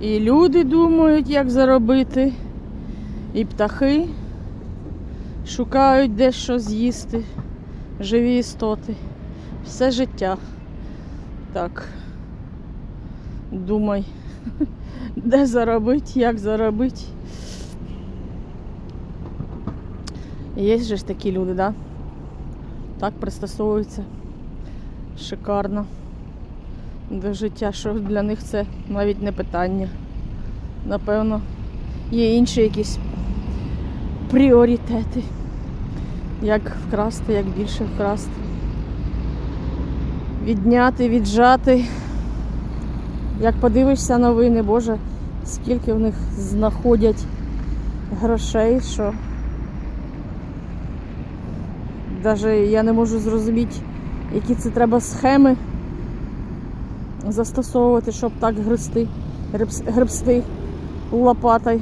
І люди думають, як заробити, і птахи шукають де що з'їсти, живі істоти. Все життя. Так. Думай, де заробити, як заробити. Є же ж такі люди, да? Так пристосовуються. Шикарно до життя, що для них це навіть не питання. Напевно, є інші якісь пріоритети. Як вкрасти, як більше вкрасти. Відняти, віджати. Як подивишся новини, Боже, скільки в них знаходять грошей, що навіть я не можу зрозуміти, які це треба схеми застосовувати, щоб так грести, гребс- гребсти лопатой.